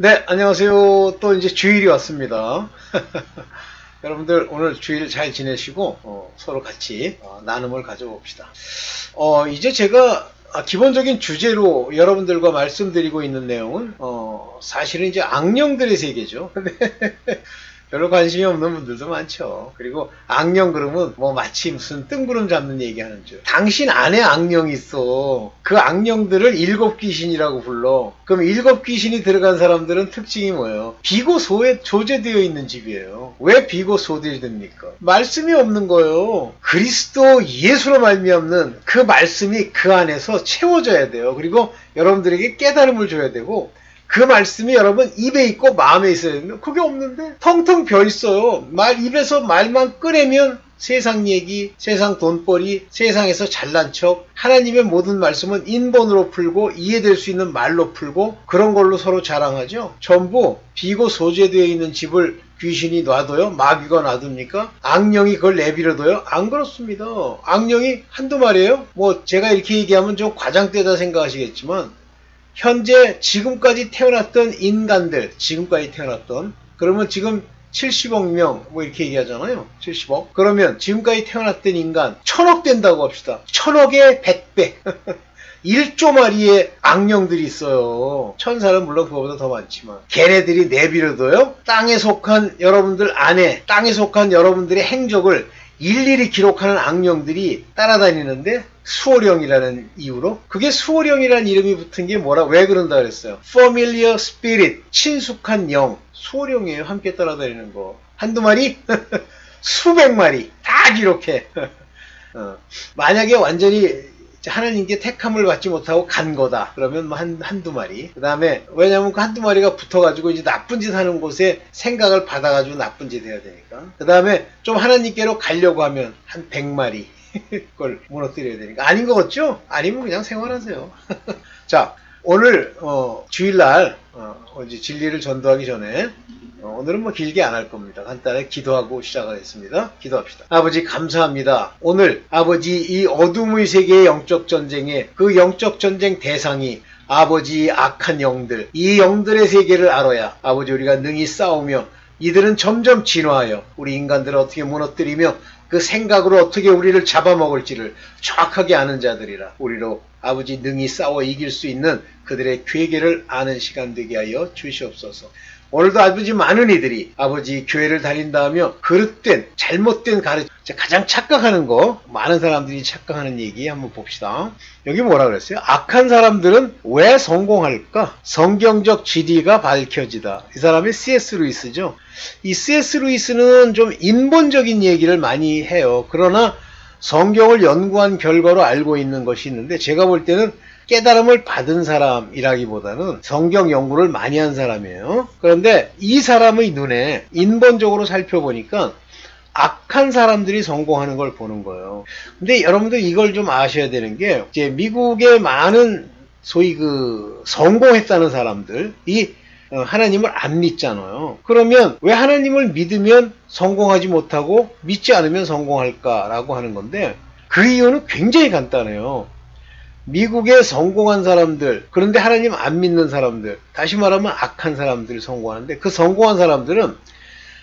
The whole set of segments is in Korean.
네, 안녕하세요. 또 이제 주일이 왔습니다. 여러분들 오늘 주일 잘 지내시고 어, 서로 같이 어, 나눔을 가져봅시다. 어, 이제 제가 아, 기본적인 주제로 여러분들과 말씀드리고 있는 내용은 어, 사실은 이제 악령들의 세계죠. 별로 관심이 없는 분들도 많죠. 그리고 악령 그러면 뭐 마치 무슨 뜬구름 잡는 얘기 하는 줄. 당신 안에 악령이 있어. 그 악령들을 일곱 귀신이라고 불러. 그럼 일곱 귀신이 들어간 사람들은 특징이 뭐예요? 비고 소에 조제되어 있는 집이에요. 왜 비고소됩니까? 말씀이 없는 거예요. 그리스도 예수로 말미암는 그 말씀이 그 안에서 채워져야 돼요. 그리고 여러분들에게 깨달음을 줘야 되고 그 말씀이 여러분 입에 있고 마음에 있어야 되는데 그게 없는데 텅텅 비어 있어요. 말 입에서 말만 꺼내면 세상 얘기, 세상 돈벌이, 세상에서 잘난 척, 하나님의 모든 말씀은 인본으로 풀고 이해될 수 있는 말로 풀고 그런 걸로 서로 자랑하죠. 전부 비고 소재되어 있는 집을 귀신이 놔둬요? 마귀가 놔둡니까? 악령이 그걸 내버려둬요? 안 그렇습니다. 악령이 한두 마리예요? 뭐 제가 이렇게 얘기하면 좀 과장되다 생각하시겠지만 현재 지금까지 태어났던 인간들, 지금까지 태어났던 그러면 지금 70억 명 뭐 이렇게 얘기하잖아요. 70억. 그러면 지금까지 태어났던 인간 천억 된다고 합시다. 천억의 100배. 1조 마리의 악령들이 있어요. 천사는 물론 그거보다 더 많지만 걔네들이 내비려둬요. 땅에 속한 여러분들 안에 땅에 속한 여러분들의 행적을 일일이 기록하는 악령들이 따라다니는데 수호령이라는 이유로 그게 수호령이라는 이름이 붙은 게 뭐라 왜 그런다 그랬어요. familiar spirit 친숙한 영 수호령이에요. 함께 따라다니는 거 한두 마리 수백 마리 다 기록해. 어, 만약에 완전히 하나님께 택함을 받지 못하고 간 거다. 그러면 뭐 한, 한두 마리. 그 다음에, 왜냐면 그 한두 마리가 붙어가지고 이제 나쁜 짓 하는 곳에 생각을 받아가지고 나쁜 짓 해야 되니까. 그 다음에 좀 하나님께로 가려고 하면 한 100마리. 그걸 무너뜨려야 되니까. 아닌 것 같죠? 아니면 그냥 생활하세요. 자, 오늘, 어, 주일날, 어, 이제 진리를 전도하기 전에 어, 오늘은 뭐 길게 안 할 겁니다. 간단하게 기도하고 시작하겠습니다. 기도합시다. 아버지 감사합니다. 오늘 아버지 이 어둠의 세계의 영적 전쟁에 그 영적 전쟁 대상이 아버지 악한 영들 이 영들의 세계를 알아야 아버지 우리가 능히 싸우며 이들은 점점 진화하여 우리 인간들을 어떻게 무너뜨리며 그 생각으로 어떻게 우리를 잡아먹을지를 정확하게 아는 자들이라 우리로 아버지 능히 싸워 이길 수 있는 그들의 괴계를 아는 시간 되게 하여 주시옵소서. 오늘도 아버지 많은 이들이 아버지 교회를 다닌다 하며 그릇된 잘못된 가르침 가장 착각하는 거 많은 사람들이 착각하는 얘기 한번 봅시다. 여기 뭐라 그랬어요? 악한 사람들은 왜 성공할까? 성경적 지리가 밝혀지다. 이 사람이 C.S. 루이스죠. 이 C.S. 루이스는 좀 인본적인 얘기를 많이 해요. 그러나 성경을 연구한 결과로 알고 있는 것이 있는데 제가 볼 때는 깨달음을 받은 사람이라기보다는 성경 연구를 많이 한 사람이에요. 그런데 이 사람의 눈에 인본적으로 살펴보니까 악한 사람들이 성공하는 걸 보는 거예요. 근데 여러분들 이걸 좀 아셔야 되는 게 이제 미국의 많은 소위 그 성공했다는 사람들이 어, 하나님을 안 믿잖아요. 그러면 왜 하나님을 믿으면 성공하지 못하고 믿지 않으면 성공할까라고 하는 건데 그 이유는 굉장히 간단해요. 미국에 성공한 사람들, 그런데 하나님 안 믿는 사람들, 다시 말하면 악한 사람들이 성공하는데 그 성공한 사람들은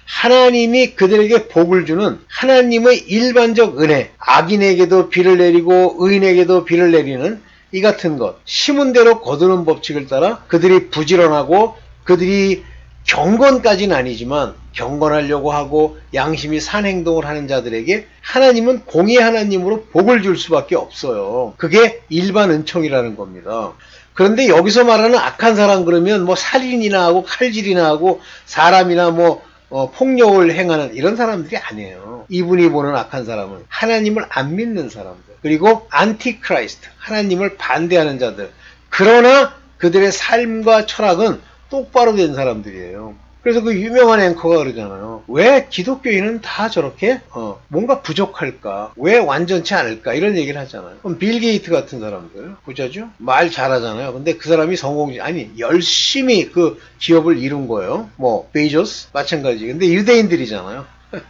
하나님이 그들에게 복을 주는 하나님의 일반적 은혜, 악인에게도 비를 내리고 의인에게도 비를 내리는 이 같은 것, 심은 대로 거두는 법칙을 따라 그들이 부지런하고 그들이 경건까지는 아니지만 경건하려고 하고 양심이 산 행동을 하는 자들에게 하나님은 공의 하나님으로 복을 줄 수밖에 없어요. 그게 일반 은총이라는 겁니다. 그런데 여기서 말하는 악한 사람 그러면 뭐 살인이나 하고 칼질이나 하고 사람이나 뭐 어, 폭력을 행하는 이런 사람들이 아니에요. 이분이 보는 악한 사람은 하나님을 안 믿는 사람들 그리고 안티크라이스트 하나님을 반대하는 자들 그러나 그들의 삶과 철학은 똑바로 된 사람들이에요. 그래서 그 유명한 앵커가 그러잖아요. 왜 기독교인은 다 저렇게 어, 뭔가 부족할까? 왜 완전치 않을까? 이런 얘기를 하잖아요. 그럼 빌 게이트 같은 사람들 부자죠? 말 잘하잖아요. 근데 그 사람이 성공 아니 열심히 그 기업을 이룬 거예요. 뭐 베이조스 마찬가지. 근데 유대인들이잖아요.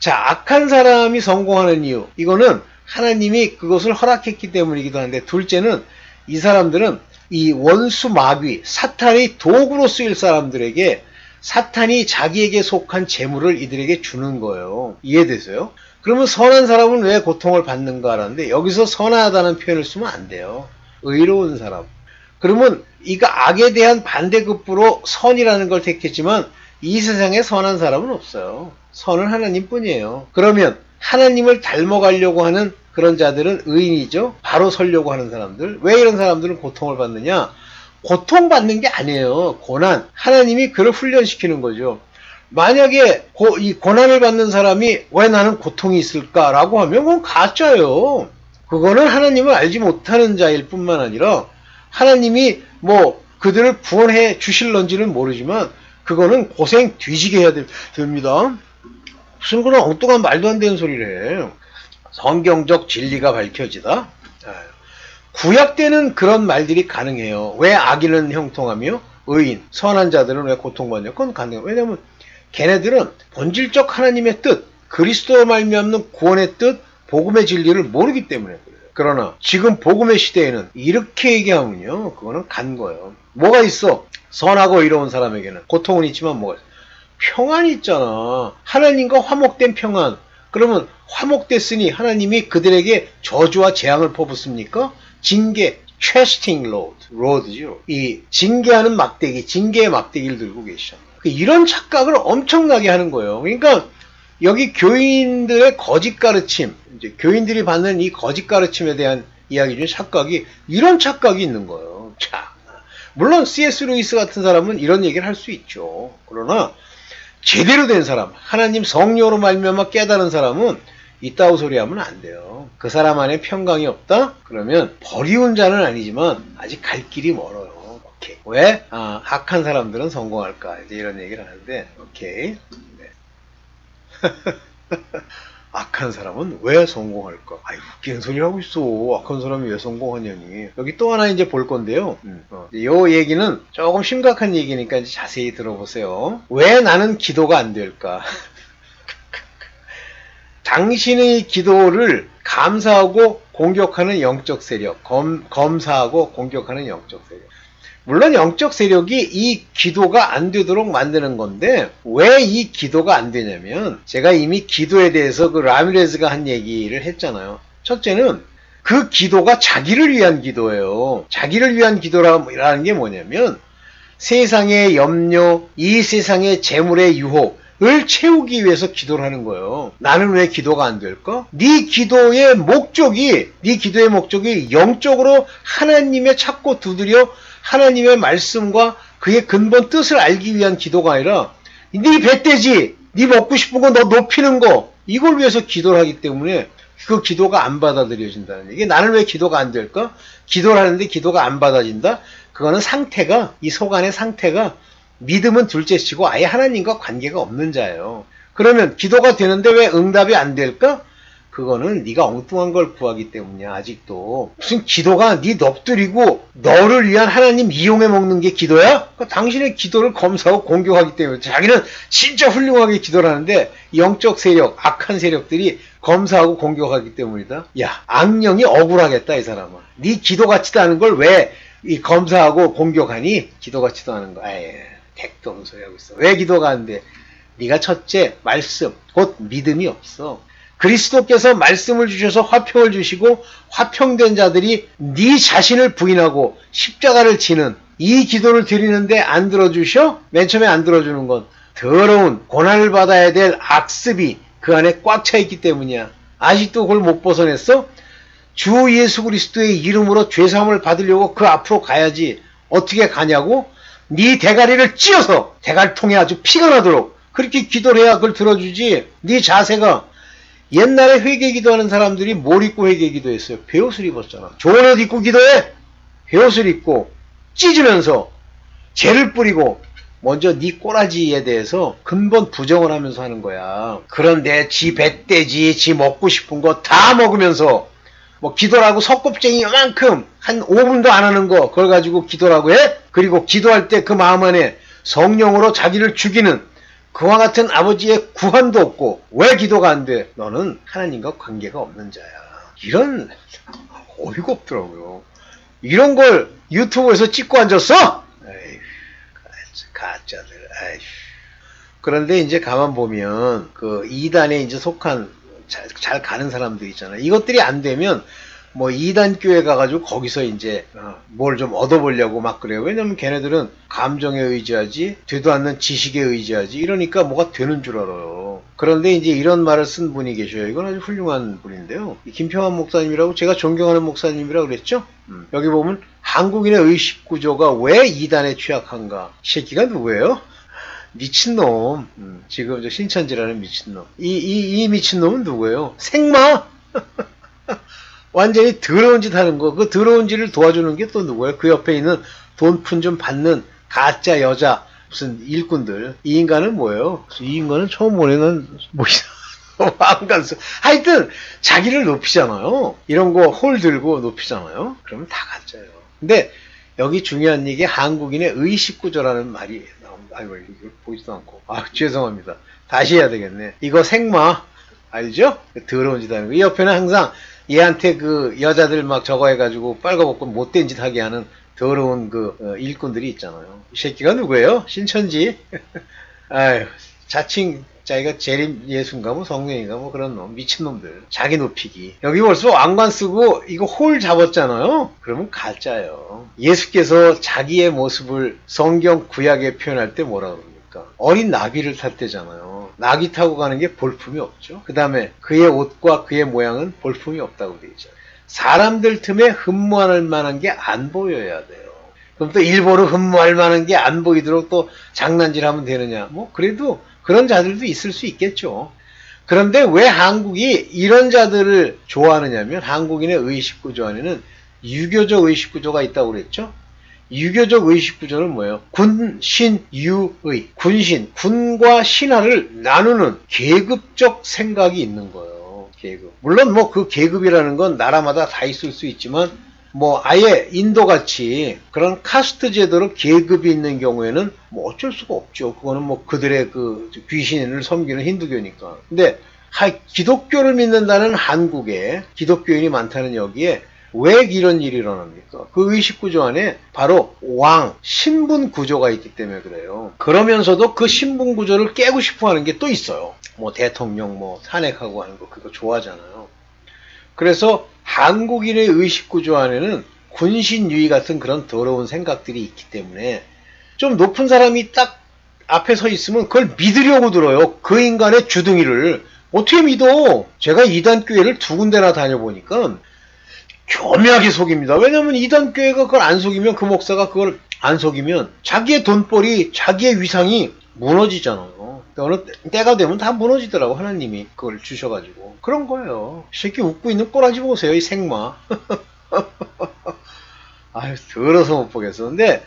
자 악한 사람이 성공하는 이유 이거는 하나님이 그것을 허락했기 때문이기도 한데 둘째는 이 사람들은 이 원수 마귀, 사탄의 도구로 쓰일 사람들에게 사탄이 자기에게 속한 재물을 이들에게 주는 거예요. 이해되세요? 그러면 선한 사람은 왜 고통을 받는가 하는데 여기서 선하다는 표현을 쓰면 안 돼요. 의로운 사람. 그러면 이거 악에 대한 반대급부로 선이라는 걸 택했지만 이 세상에 선한 사람은 없어요. 선은 하나님 뿐이에요. 그러면 하나님을 닮아가려고 하는 그런 자들은 의인이죠. 바로 서려고 하는 사람들. 왜 이런 사람들은 고통을 받느냐? 고통받는 게 아니에요. 고난. 하나님이 그를 훈련시키는 거죠. 만약에 고, 이 고난을 받는 사람이 왜 나는 고통이 있을까라고 하면 그건 가짜예요. 그거는 하나님을 알지 못하는 자일 뿐만 아니라 하나님이 뭐 그들을 구원해 주실런지는 모르지만 그거는 고생 뒤지게 해야 됩니다. 무슨 그런 엉뚱한 말도 안 되는 소리를 해. 성경적 진리가 밝혀지다. 구약 때는 그런 말들이 가능해요. 왜 악인은 형통하며 의인, 선한 자들은 왜 고통받냐? 그건 가능해요. 왜냐하면 걔네들은 본질적 하나님의 뜻, 그리스도로 말미암는 구원의 뜻, 복음의 진리를 모르기 때문에 그래요. 그러나 지금 복음의 시대에는 이렇게 얘기하면요, 그거는 간 거예요. 뭐가 있어? 선하고 의로운 사람에게는 고통은 있지만 뭐가 있어? 평안이 있잖아. 하나님과 화목된 평안. 그러면 화목됐으니 하나님이 그들에게 저주와 재앙을 퍼붓습니까? 징계, 체스팅 로드, 로드죠. 이 징계하는 막대기, 징계의 막대기를 들고 계시죠. 이런 착각을 엄청나게 하는 거예요. 그러니까 여기 교인들의 거짓 가르침, 이제 교인들이 받는 이 거짓 가르침에 대한 이야기 중에 착각이 이런 착각이 있는 거예요. 자, 물론 C.S. 루이스 같은 사람은 이런 얘기를 할 수 있죠. 그러나 제대로 된 사람, 하나님 성령으로 말미암아 깨달은 사람은 이따오 소리 하면 안 돼요. 그 사람 안에 평강이 없다? 그러면 버리운 자는 아니지만 아직 갈 길이 멀어요. 오케이. 왜? 아, 악한 사람들은 성공할까? 이제 이런 얘기를 하는데, 오케이. 네. 악한 사람은 왜 성공할까? 아이, 웃기는 소리 하고 있어. 악한 사람이 왜 성공하냐니. 여기 또 하나 이제 볼 건데요. 음, 어. 이 얘기는 조금 심각한 얘기니까 이제 자세히 들어보세요. 왜 나는 기도가 안 될까? 당신의 기도를 감사하고 공격하는 영적 세력, 검, 검사하고 공격하는 영적 세력. 물론 영적 세력이 이 기도가 안 되도록 만드는 건데 왜 이 기도가 안 되냐면 제가 이미 기도에 대해서 그 라미레즈가 한 얘기를 했잖아요. 첫째는 그 기도가 자기를 위한 기도예요. 자기를 위한 기도라는 게 뭐냐면 세상의 염려, 이 세상의 재물의 유혹, 을 채우기 위해서 기도를 하는 거예요. 나는 왜 기도가 안 될까? 네 기도의 목적이 네 기도의 목적이 영적으로 하나님의 찾고 두드려 하나님의 말씀과 그의 근본 뜻을 알기 위한 기도가 아니라 네 배떼지, 네 먹고 싶은 거 너 높이는 거 이걸 위해서 기도를 하기 때문에 그 기도가 안 받아들여진다는 얘기. 나는 왜 기도가 안 될까? 기도를 하는데 기도가 안 받아진다? 그거는 상태가 이 속 안의 상태가 믿음은 둘째치고 아예 하나님과 관계가 없는 자예요. 그러면 기도가 되는데 왜 응답이 안 될까? 그거는 네가 엉뚱한 걸 구하기 때문이야 아직도 무슨 기도가 네 넋두리고 너를 위한 하나님 이용해 먹는 게 기도야? 그러니까 당신의 기도를 검사하고 공격하기 때문에 자기는 진짜 훌륭하게 기도를 하는데 영적 세력, 악한 세력들이 검사하고 공격하기 때문이다. 야 악령이 억울하겠다 이 사람아. 네 기도 같지도 않은 걸 왜 이 검사하고 공격하니? 기도 같지도 않은 거. 아예. 택도 없는 소리 하고 있어. 왜 기도가 안 돼? 네가 첫째 말씀, 곧 믿음이 없어. 그리스도께서 말씀을 주셔서 화평을 주시고 화평된 자들이 네 자신을 부인하고 십자가를 지는 이 기도를 드리는데 안 들어주셔? 맨 처음에 안 들어주는 건 더러운 고난을 받아야 될 악습이 그 안에 꽉 차 있기 때문이야. 아직도 그걸 못 벗어냈어? 주 예수 그리스도의 이름으로 죄사함을 받으려고 그 앞으로 가야지. 어떻게 가냐고? 네 대가리를 찧어서 대가리 통해 아주 피가 나도록 그렇게 기도를 해야 그걸 들어주지. 네 자세가 옛날에 회개 기도하는 사람들이 뭘 입고 회개 기도했어요? 배옷을 입었잖아. 좋은 옷 입고 기도해. 배옷을 입고 찢으면서 죄를 뿌리고 먼저 네 꼬라지에 대해서 근본 부정을 하면서 하는 거야. 그런데 지 배떼지, 지 먹고 싶은 거 다 먹으면서 뭐 기도라고 석급쟁이 요만큼 한 5분도 안 하는 거 그걸 가지고 기도라고 해? 그리고 기도할 때 그 마음 안에 성령으로 자기를 죽이는 그와 같은 아버지의 구한도 없고 왜 기도가 안 돼? 너는 하나님과 관계가 없는 자야. 이런 어이가 없더라고요. 이런 걸 유튜브에서 찍고 앉았어? 에이, 가짜들. 에이. 그런데 이제 가만 보면 그 2단에 이제 속한 잘, 잘 가는 사람들 있잖아요. 이것들이 안 되면 뭐 2단 교회 가가지고 거기서 이제 어, 뭘좀 얻어보려고 막 그래요. 왜냐면 걔네들은 감정에 의지하지 되도 않는 지식에 의지하지 이러니까 뭐가 되는 줄 알아요. 그런데 이제 이런 말을 쓴 분이 계셔요. 이건 아주 훌륭한 분인데요. 이 김평환 목사님이라고 제가 존경하는 목사님이라고 그랬죠. 음, 여기 보면 한국인의 의식 구조가 왜 2단에 취약한가? 이 새끼가 누구예요? 미친놈. 음, 지금 저 신천지라는 미친놈. 이, 이, 이 미친놈은 누구예요? 생마! 완전히 더러운 짓 하는 거. 그 더러운 짓을 도와주는 게 또 누구예요? 그 옆에 있는 돈 푼 좀 받는 가짜 여자, 무슨 일꾼들. 이 인간은 뭐예요? 이 인간은 처음 보내는, 뭐이야. 왕관수. 하여튼, 자기를 높이잖아요. 이런 거 홀 들고 높이잖아요. 그러면 다 가짜예요. 근데, 여기 중요한 얘기, 한국인의 의식구조라는 말이 나옵니다. 아이고, 이거 보지도 않고. 아, 죄송합니다. 다시 해야 되겠네. 이거 생마. 알죠? 더러운 짓 하는 거. 이 옆에는 항상 얘한테 그 여자들 막 저거 해가지고 빨가벗고 못된 짓 하게 하는 더러운 그 어, 일꾼들이 있잖아요. 이 새끼가 누구예요? 신천지? 아유, 자칭 자기가 재림 예수인가 뭐 성령인가 뭐 그런 놈 미친놈들 자기 높이기 여기 벌써 왕관 쓰고 이거 홀 잡았잖아요 그러면 가짜예요 예수께서 자기의 모습을 성경 구약에 표현할 때 뭐라 그 럽니까. 어린 나귀를 탔대잖아요. 나귀 타고 가는 게 볼품이 없죠. 그 다음에 그의 옷과 그의 모양은 볼품이 없다고 돼 있죠. 사람들 틈에 흠모할 만한 게 안 보여야 돼요. 그럼 또 일부러 흠모할 만한 게 안 보이도록 또 장난질하면 되느냐? 뭐 그래도 그런 자들도 있을 수 있겠죠. 그런데 왜 한국이 이런 자들을 좋아하느냐면 한국인의 의식 구조 안에는 유교적 의식 구조가 있다고 그랬죠. 유교적 의식 구조는 뭐예요? 군, 신, 유 의. 군신, 군과 신하를 나누는 계급적 생각이 있는 거예요. 계급. 물론 뭐 그 계급이라는 건 나라마다 다 있을 수 있지만 뭐 아예 인도같이 그런 카스트 제도로 계급이 있는 경우에는 뭐 어쩔 수가 없죠. 그거는 뭐 그들의 그 귀신을 섬기는 힌두교니까. 근데 하, 기독교를 믿는다는 한국에 기독교인이 많다는 여기에 왜 이런 일이 일어납니까? 그 의식 구조 안에 바로 왕, 신분 구조가 있기 때문에 그래요. 그러면서도 그 신분 구조를 깨고 싶어 하는 게 또 있어요. 뭐 대통령 뭐 탄핵하고 하는 거 그거 좋아하잖아요. 그래서 한국인의 의식 구조 안에는 군신유의 같은 그런 더러운 생각들이 있기 때문에 좀 높은 사람이 딱 앞에 서 있으면 그걸 믿으려고 들어요. 그 인간의 주둥이를. 어떻게 믿어? 제가 이단 교회를 두 군데나 다녀보니까 교묘하게 속입니다. 왜냐면 이단 교회가 그걸 안 속이면 그 목사가 그걸 안 속이면 자기의 돈벌이, 자기의 위상이 무너지잖아요. 어느 때가 되면 다 무너지더라고 하나님이 그걸 주셔가지고 그런 거예요. 새끼 웃고 있는 꼬라지 보세요 이 생마. 아유 더러서 못 보겠어. 근데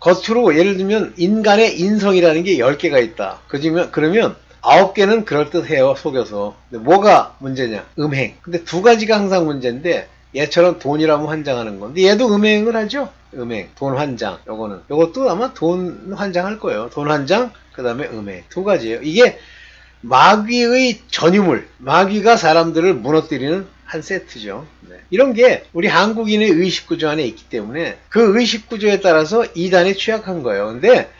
겉으로 예를 들면 인간의 인성이라는 게 10개가 있다. 그러면 그러면 9개는 그럴듯해요 속여서. 근데 뭐가 문제냐? 음행. 근데 두 가지가 항상 문제인데 얘처럼 돈이라면 환장하는 건데 얘도 음행을 하죠. 음행, 돈 환장. 요거는 요것도 아마 돈 환장할 거예요. 돈 환장, 그 다음에 음행 두 가지예요. 이게 마귀의 전유물, 마귀가 사람들을 무너뜨리는 한 세트죠. 네. 이런 게 우리 한국인의 의식구조 안에 있기 때문에 그 의식구조에 따라서 이단에 취약한 거예요. 근데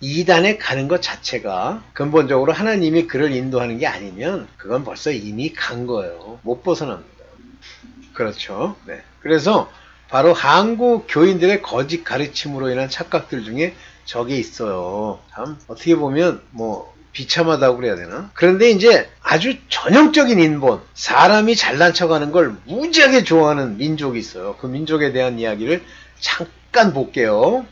이단에 가는 것 자체가 근본적으로 하나님이 그를 인도하는 게 아니면 그건 벌써 이미 간 거예요. 못 벗어납니다. 그렇죠. 네. 그래서 바로 한국 교인들의 거짓 가르침으로 인한 착각들 중에 저게 있어요. 참 어떻게 보면 뭐 비참하다고 그래야 되나? 그런데 이제 아주 전형적인 인본, 사람이 잘난 척하는 걸 무지하게 좋아하는 민족이 있어요. 그 민족에 대한 이야기를 잠깐 볼게요.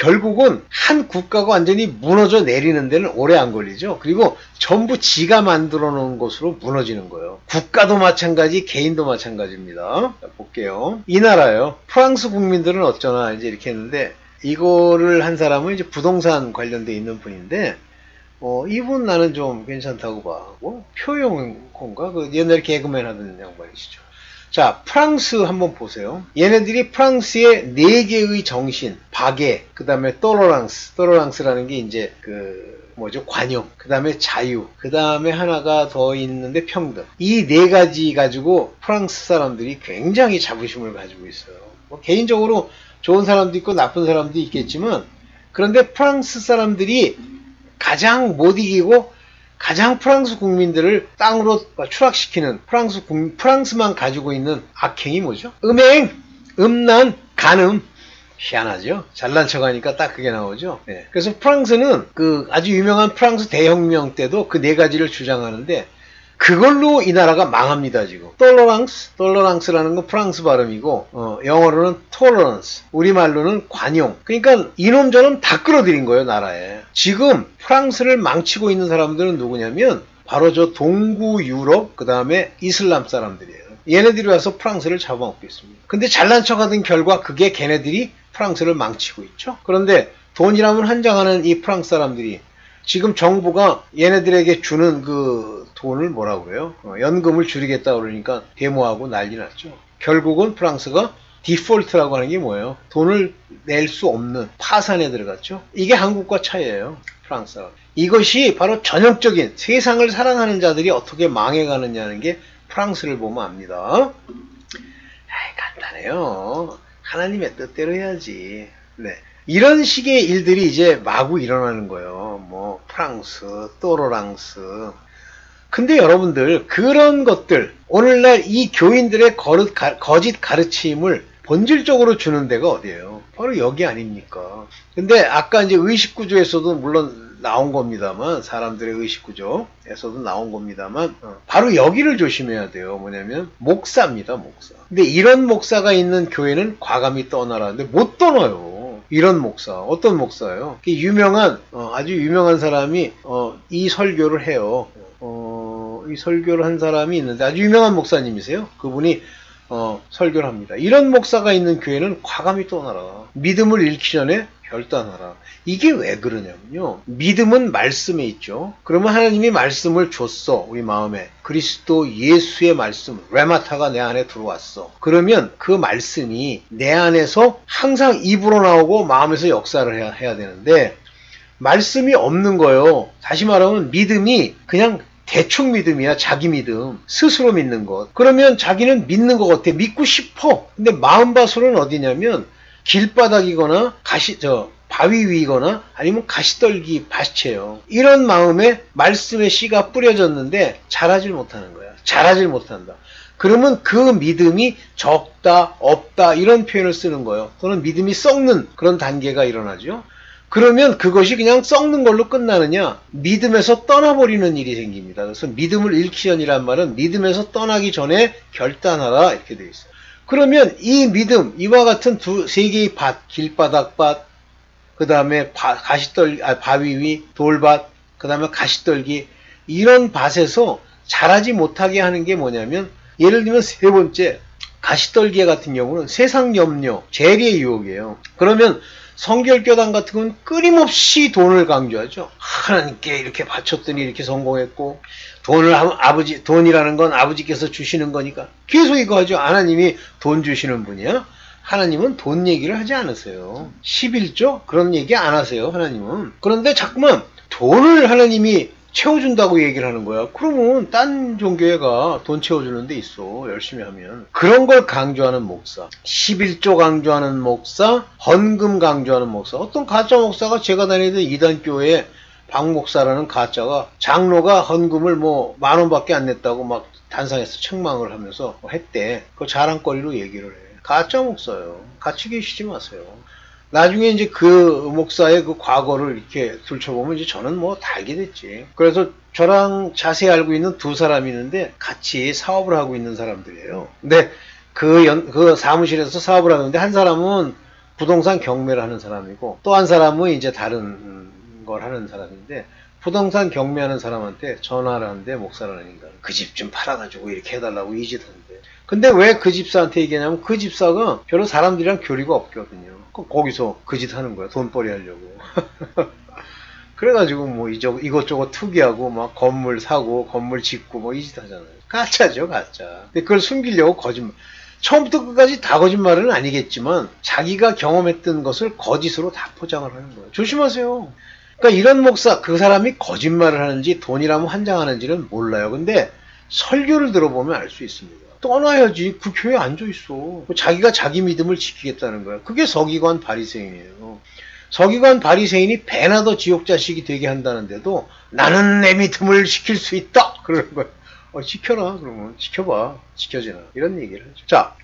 결국은 한 국가가 완전히 무너져 내리는 데는 오래 안 걸리죠. 그리고 전부 지가 만들어 놓은 것으로 무너지는 거예요. 국가도 마찬가지, 개인도 마찬가지입니다. 자, 볼게요. 이 나라요. 프랑스 국민들은 어쩌나 이제 이렇게 했는데 이거를 한 사람은 이제 부동산 관련돼 있는 분인데 어, 이분 나는 좀 괜찮다고 봐. 뭐 표용건가? 그 옛날에 개그맨 하던 양반이시죠. 자, 프랑스 한번 보세요. 얘네들이 프랑스의 네 개의 정신, 박애, 그 다음에 또로랑스, 또로랑스라는 게 이제 그 뭐죠? 관용, 그 다음에 자유, 그 다음에 하나가 더 있는데 평등. 이 네 가지 가지고 프랑스 사람들이 굉장히 자부심을 가지고 있어요. 뭐 개인적으로 좋은 사람도 있고 나쁜 사람도 있겠지만 그런데 프랑스 사람들이 가장 못 이기고 가장 프랑스 국민들을 땅으로 추락시키는 프랑스 국, 프랑스만 가지고 있는 악행이 뭐죠? 음행, 음란, 간음. 희한하죠? 잘난 척 하니까 딱 그게 나오죠? 네. 그래서 프랑스는 그 아주 유명한 프랑스 대혁명 때도 그 네 가지를 주장하는데 그걸로 이 나라가 망합니다, 지금. 톨러랑스, 톨러랑스라는 건 프랑스 발음이고, 어, 영어로는 tolerance, 우리말로는 관용. 그러니까 이놈 저놈 다 끌어들인 거예요, 나라에. 지금 프랑스를 망치고 있는 사람들은 누구냐면, 바로 저 동구 유럽, 그 다음에 이슬람 사람들이에요. 얘네들이 와서 프랑스를 잡아먹고 있습니다. 근데 잘난 척 하던 결과 그게 걔네들이 프랑스를 망치고 있죠. 그런데 돈이라면 한장하는 이 프랑스 사람들이 지금 정부가 얘네들에게 주는 그 돈을 뭐라고 그래요? 어, 연금을 줄이겠다 그러니까 데모하고 난리 났죠. 결국은 프랑스가 디폴트라고 하는 게 뭐예요? 돈을 낼 수 없는 파산에 들어갔죠. 이게 한국과 차이예요. 프랑스가. 이것이 바로 전형적인 세상을 사랑하는 자들이 어떻게 망해가느냐는 게 프랑스를 보면 압니다. 아이, 간단해요. 하나님의 뜻대로 해야지. 네. 이런 식의 일들이 이제 마구 일어나는 거예요. 뭐 프랑스, 또로랑스. 근데 여러분들 그런 것들 오늘날 이 교인들의 거릇, 가, 거짓 가르침을 본질적으로 주는 데가 어디예요? 바로 여기 아닙니까? 근데 아까 이제 의식 구조에서도 물론 나온 겁니다만 사람들의 의식 구조에서도 나온 겁니다만 어, 바로 여기를 조심해야 돼요. 뭐냐면 목사입니다, 목사. 근데 이런 목사가 있는 교회는 과감히 떠나라는데 못 떠나요. 이런 목사 어떤 목사예요? 유명한 어, 아주 유명한 사람이 어, 이 설교를 해요. 어, 이 설교를 한 사람이 있는데 아주 유명한 목사님이세요. 그분이 어, 설교를 합니다. 이런 목사가 있는 교회는 과감히 떠나라. 믿음을 잃기 전에 결단하라. 이게 왜 그러냐면요. 믿음은 말씀에 있죠. 그러면 하나님이 말씀을 줬어. 우리 마음에. 그리스도 예수의 말씀, 레마타가 내 안에 들어왔어. 그러면 그 말씀이 내 안에서 항상 입으로 나오고 마음에서 역사를 해야, 해야 되는데 말씀이 없는 거예요. 다시 말하면 믿음이 그냥 대충 믿음이야 자기 믿음. 스스로 믿는 것. 그러면 자기는 믿는 것 같아 믿고 싶어. 근데 마음밭으로는 어디냐면 길바닥이거나 가시 저 바위 위거나 아니면 가시떨기 밭이에요. 이런 마음에 말씀의 씨가 뿌려졌는데 자라질 못하는 거야. 자라질 못한다. 그러면 그 믿음이 적다 없다 이런 표현을 쓰는 거예요. 또는 믿음이 썩는 그런 단계가 일어나죠 그러면 그것이 그냥 썩는 걸로 끝나느냐? 믿음에서 떠나버리는 일이 생깁니다. 그래서 믿음을 잃기 전이란 말은 믿음에서 떠나기 전에 결단하라 이렇게 되어 있어요. 그러면 이 믿음, 이와 같은 두, 세 개의 밭, 길바닥밭, 그 다음에 가시떨, 아, 바위 위, 돌밭, 그 다음에 가시떨기, 이런 밭에서 자라지 못하게 하는 게 뭐냐면, 예를 들면 세 번째, 가시떨기 같은 경우는 세상 염려, 재리의 유혹이에요. 그러면 성결교단 같은 건 끊임없이 돈을 강조하죠. 하나님께 이렇게 바쳤더니 이렇게 성공했고 돈을 아버지 돈이라는 건 아버지께서 주시는 거니까 계속 이거 하죠. 하나님이 돈 주시는 분이야. 하나님은 돈 얘기를 하지 않으세요. 11조 그런 얘기 안 하세요. 하나님은. 그런데 자꾸만 돈을 하나님이 채워준다고 얘기를 하는 거야. 그러면 딴 종교회가 돈 채워주는 데 있어. 열심히 하면. 그런 걸 강조하는 목사. 11조 강조하는 목사, 헌금 강조하는 목사. 어떤 가짜 목사가 제가 다니던 이단교회 박 목사라는 가짜가 장로가 헌금을 뭐 만 원밖에 안 냈다고 막 단상에서 책망을 하면서 했대. 그 자랑거리로 얘기를 해. 가짜 목사요. 같이 계시지 마세요. 나중에 이제 그 목사의 그 과거를 이렇게 들춰보면 이제 저는 뭐 다 알게 됐지. 그래서 저랑 자세히 알고 있는 두 사람이 있는데 같이 사업을 하고 있는 사람들이에요. 근데 그, 연, 그 사무실에서 사업을 하는데 한 사람은 부동산 경매를 하는 사람이고 또 한 사람은 이제 다른 걸 하는 사람인데 부동산 경매하는 사람한테 전화를 하는데 목사라니까 그집 좀 팔아가지고 이렇게 해달라고 이짓 하는데 근데 왜 그 집사한테 얘기하냐면 그 집사가 별로 사람들이랑 교류가 없거든요. 거기서 그 짓 하는 거야. 돈벌이 하려고. 그래가지고 뭐 이것저것 투기하고 막 건물 사고 건물 짓고 뭐 이 짓 하잖아요. 가짜죠, 가짜. 근데 그걸 숨기려고 거짓말. 처음부터 끝까지 다 거짓말은 아니겠지만 자기가 경험했던 것을 거짓으로 다 포장을 하는 거예요. 조심하세요. 그러니까 이런 목사 그 사람이 거짓말을 하는지 돈이라면 환장하는지는 몰라요. 근데 설교를 들어보면 알 수 있습니다. 떠나야지 그 교회 앉아 있어. 자기가 자기 믿음을 지키겠다는 거야. 그게 서기관 바리새인이에요. 서기관 바리새인이 배나 더 지옥 자식이 되게 한다는데도 나는 내 믿음을 지킬 수 있다 그러는 거야. 어, 지켜라 그러면 지켜봐 지켜지나 이런 얘기를 하죠. 자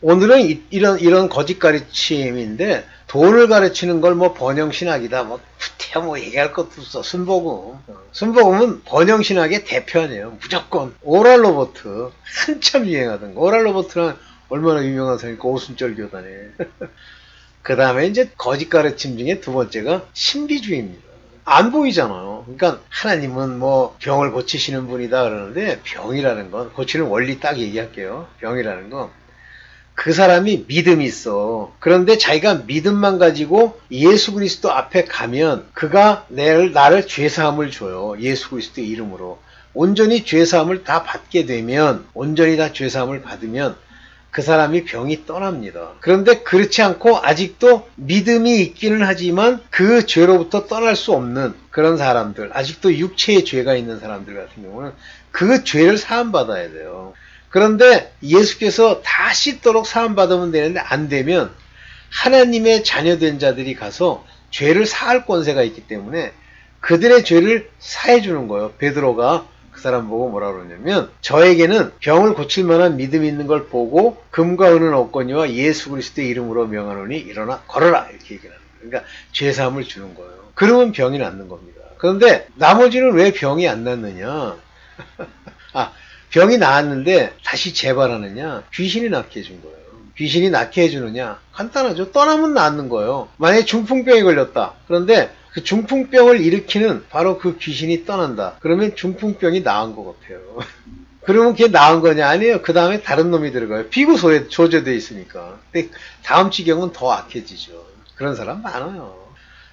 오늘은 이, 런 이런 거짓 가르침인데 돈을 가르치는 걸 뭐 번영신학이다 뭐 구태여 뭐 얘기할 것도 없어 순복음 어, 순복음은 번영신학의 대표 아니에요 무조건 오랄 로버트 한참 유행하던 거 오랄 로버트는 얼마나 유명한 사람이니까 오순절 교단에 그 다음에 이제 거짓 가르침 중에 두 번째가 신비주의입니다. 안 보이잖아요. 그러니까 하나님은 뭐 병을 고치시는 분이다 그러는데 병이라는 건 고치는 원리 딱 얘기할게요. 병이라는 건 그 사람이 믿음이 있어. 그런데 자기가 믿음만 가지고 예수 그리스도 앞에 가면 그가 나를, 나를 죄사함을 줘요. 예수 그리스도 이름으로. 온전히 죄사함을 다 받게 되면 온전히 다 죄사함을 받으면 그 사람이 병이 떠납니다. 그런데 그렇지 않고 아직도 믿음이 있기는 하지만 그 죄로부터 떠날 수 없는 그런 사람들, 아직도 육체의 죄가 있는 사람들 같은 경우는 그 죄를 사함받아야 돼요. 그런데 예수께서 다 씻도록 사함받으면 되는데 안 되면 하나님의 자녀된 자들이 가서 죄를 사할 권세가 있기 때문에 그들의 죄를 사해 주는 거예요. 베드로가 그 사람 보고 뭐라 그러냐면 저에게는 병을 고칠 만한 믿음이 있는 걸 보고 금과 은은 없거니와 예수 그리스도의 이름으로 명하노니 일어나 걸어라 이렇게 얘기를 하는 거예요. 그러니까 죄 사함을 주는 거예요. 그러면 병이 낫는 겁니다. 그런데 나머지는 왜 병이 안 낫느냐? 아 병이 나았는데 다시 재발하느냐? 귀신이 낫게 해준 거예요. 귀신이 낫게 해주느냐? 간단하죠. 떠나면 낫는 거예요. 만약에 중풍병이 걸렸다. 그런데 그 중풍병을 일으키는 바로 그 귀신이 떠난다. 그러면 중풍병이 나은 것 같아요. 그러면 그게 나은 거냐? 아니에요. 그 다음에 다른 놈이 들어가요. 피부 소에 조제돼 있으니까. 근데 다음 지경은 더 악해지죠. 그런 사람 많아요.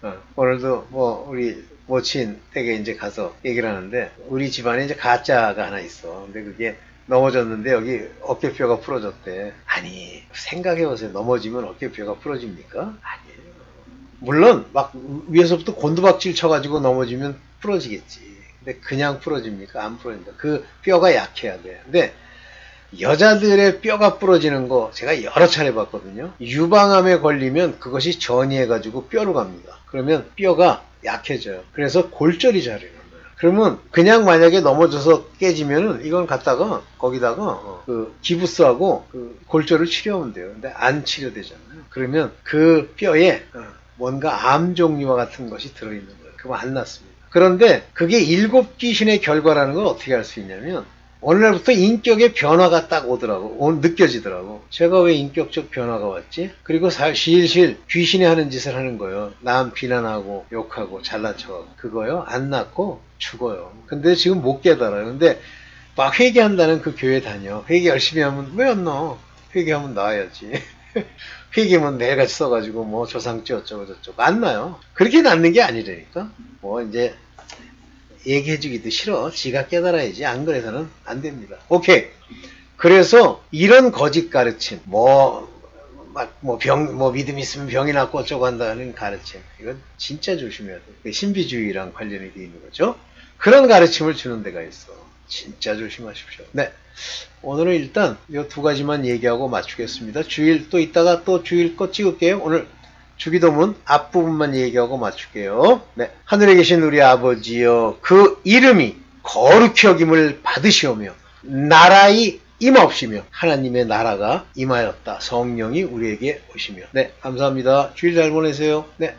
어, 오늘도 뭐 우리 모친 댁에 이제 가서 얘기를 하는데 우리 집안에 이제 가짜가 하나 있어. 근데 그게 넘어졌는데 여기 어깨뼈가 부러졌대. 아니 생각해보세요. 넘어지면 어깨뼈가 부러집니까? 아니에요. 물론 막 위에서부터 곤두박질 쳐가지고 넘어지면 부러지겠지. 근데 그냥 부러집니까? 안 부러진다. 그 뼈가 약해야 돼. 근데 여자들의 뼈가 부러지는 거 제가 여러 차례 봤거든요. 유방암에 걸리면 그것이 전이해가지고 뼈로 갑니다. 그러면 뼈가 약해져요. 그래서 골절이 잘 일어나요. 그러면 그냥 만약에 넘어져서 깨지면은 이건 갖다가 거기다가 어, 그 기부스하고 그 골절을 치료하면 돼요. 근데 안 치료되잖아요. 그러면 그 뼈에 어, 뭔가 암 종류와 같은 것이 들어있는 거예요. 그거 안 낫습니다. 그런데 그게 일곱 귀신의 결과라는 걸 어떻게 알 수 있냐면 어느 날부터 인격의 변화가 딱 오더라고, 오, 느껴지더라고. 제가 왜 인격적 변화가 왔지? 그리고 실실 귀신이 하는 짓을 하는 거예요. 남 비난하고 욕하고 잘난 척하고. 그거요? 안 낫고 죽어요. 근데 지금 못 깨달아요. 근데 막 회개한다는 그 교회 다녀. 회개 열심히 하면 왜 안 나? 회개하면 나아야지. 회개면 매일같이 써가지고 뭐 조상죄 어쩌고 저쩌고 안 나요. 그렇게 낫는 게 아니라니까. 뭐 이제 얘기해주기도 싫어. 지가 깨달아야지. 안 그래서는 안 됩니다. 오케이. 그래서 이런 거짓 가르침, 뭐, 막, 뭐, 병, 뭐, 믿음 있으면 병이 낫고 어쩌고 한다는 가르침. 이건 진짜 조심해야 돼. 신비주의랑 관련이 돼 있는 거죠. 그런 가르침을 주는 데가 있어. 진짜 조심하십시오. 네. 오늘은 일단 이 두 가지만 얘기하고 마치겠습니다. 주일 또 이따가 또 주일 거 찍을게요. 오늘 주기도문 앞부분만 얘기하고 맞출게요. 네. 하늘에 계신 우리 아버지여, 그 이름이 거룩히 여김을 받으시오며, 나라의 임없이며, 하나님의 나라가 임하였다. 성령이 우리에게 오시며. 네. 감사합니다. 주일 잘 보내세요. 네.